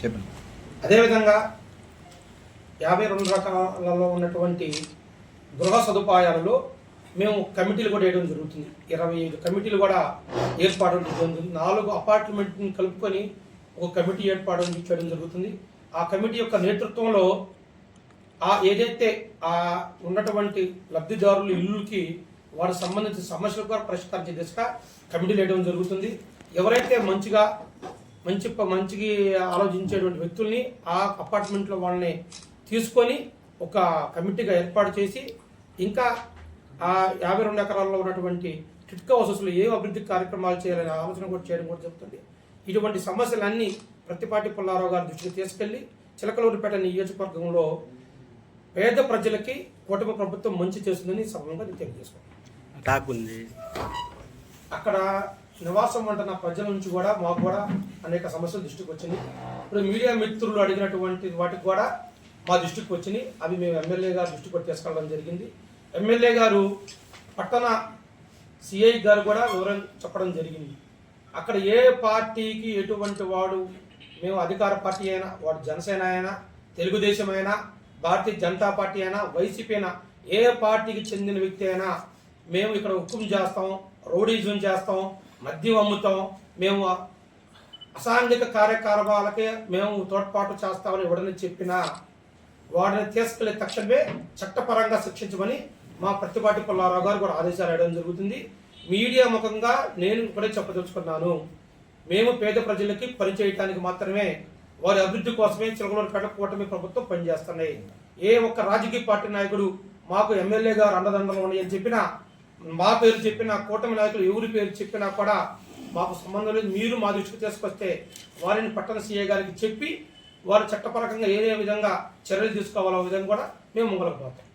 చెప్పండి. అదేవిధంగా యాభై రెండు రకాలలో ఉన్నటువంటి గృహ సదుపాయాలలో మేము కమిటీలు కూడా వేయడం జరుగుతుంది. ఇరవై ఐదు కమిటీలు కూడా ఏర్పాటు జరుగుతుంది. నాలుగు అపార్ట్మెంట్ని కలుపుకొని ఒక కమిటీ ఏర్పాటు చేయడం జరుగుతుంది. ఆ కమిటీ యొక్క నేతృత్వంలో ఆ ఏదైతే ఆ ఉన్నటువంటి లబ్ధిదారుల ఇల్లుకి వారికి సంబంధించిన సమస్యలు కూడా పరిష్కరించే దిశగా కమిటీలు వేయడం జరుగుతుంది. ఎవరైతే మంచిగా మంచి మంచిగా ఆలోచించేటువంటి వ్యక్తుల్ని ఆ అపార్ట్మెంట్లో వాళ్ళని తీసుకొని ఒక కమిటీగా ఏర్పాటు చేసి ఇంకా ఆ యాభై రెండు ఎకరాల్లో ఉన్నటువంటి టిట్కా వసతులు ఏ అభివృద్ధి కార్యక్రమాలు చేయాలనే ఆలోచన కూడా చేయడం కూడా జరుగుతుంది. ఇటువంటి సమస్యలన్నీ ప్రతిపాటి పుల్లారావు గారి దృష్టికి తీసుకెళ్ళి చిలకలూరిపేట నియోజకవర్గంలో పేద ప్రజలకి కూటమి ప్రభుత్వం మంచి చేస్తుందని సభంగా నేను తెలియజేసుకున్నాను అక్కడ నివాసం ఉంటున్న ప్రజల నుంచి కూడా మాకు కూడా అనేక సమస్యలు దృష్టికి వచ్చింది ఇప్పుడు మీడియా మిత్రులు అడిగినటువంటి వాటికి కూడా మా దృష్టికి వచ్చినాయి. అవి మేము ఎమ్మెల్యే గారు దృష్టికి కూడా తీసుకెళ్ళడం జరిగింది. ఎమ్మెల్యే గారు పట్టణ సిఐ గారు కూడా వివరం చెప్పడం జరిగింది. అక్కడ ఏ పార్టీకి ఎటువంటి వాడు మేము అధికార పార్టీ అయినా వాడు జనసేన అయినా తెలుగుదేశం అయినా భారతీయ జనతా పార్టీ అయినా వైసీపీ అయినా ఏ పార్టీకి చెందిన వ్యక్తి అయినా మేము ఇక్కడ హుకుం చేస్తాం రౌడీజం చేస్తాం మద్యం అమ్ముతాం. మేము అసాంఘిక కార్యకలాపాలకే మేము తోడ్పాటు చేస్తామని ఎవడని చెప్పినా వాడిని తీసుకెళ్ళే తక్షణమే చట్టపరంగా శిక్షించమని మా ప్రతిపాటి పుల్లారావు గారు కూడా ఆదేశాలు వేయడం జరుగుతుంది. మీడియా ముఖంగా నేను ఇప్పుడే చెప్పదలుచుకున్నాను. మేము పేద ప్రజలకి పనిచేయటానికి మాత్రమే వారి అభివృద్ధి కోసమే చిలకలూరుపేట కూటమి ప్రభుత్వం పనిచేస్తున్నాయి. ఏ ఒక్క రాజకీయ పార్టీ నాయకుడు మాకు ఎమ్మెల్యే గారు అండదండలు ఉన్నాయని చెప్పినా మా పేరు చెప్పిన కూటమి నాయకులు ఎవరి పేరు చెప్పినా కూడా మాకు సంబంధం లేదు. మీరు మా దృష్టికి తీసుకొస్తే వారిని పట్టణ సీఏ గారికి చెప్పి వారు చట్టపరకంగా ఏ ఏ విధంగా చర్యలు తీసుకోవాలో విధంగా కూడా మేము ముంగలకు పోతాం.